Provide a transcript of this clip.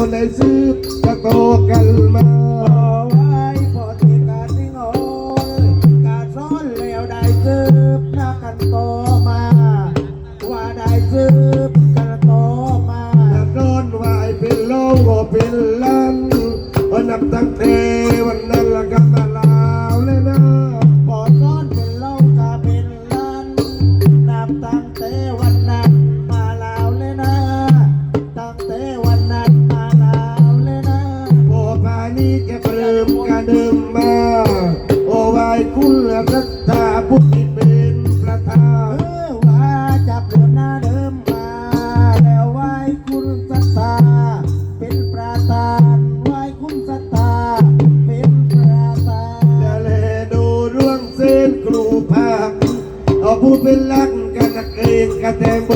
คนได้ซื้อจะโตกันมาไว้พอที่การนิ่งโอนการซ้อนแล้วได้ซื้อนักกันโตมา ว่าได้ซื้อกันโตมาจะโดนวายเป็นโลกโอเป็นลันวันนับตั้งแต่วันนั้นละกันมาลาวเลยนะพอซ้อนเป็นเล่ากาเป็นล้านนับตั้งแต่วันนั้นมาแล้วเลยนะตั้งแต่ กเริ่มการเดิมมา โอวายคุณละรัตาพุทธิเป็นประธาเออว่าจับเดิมหน้าเดิมมา แล้วไหว้คุณสัตาเป็นประธานไหว้คุณสัตาเป็นประธานจะเลดูดวงเส้นครูภาคเอาผู้เป็นลักกันนักเองกันแต่โบราณพอมาล่วง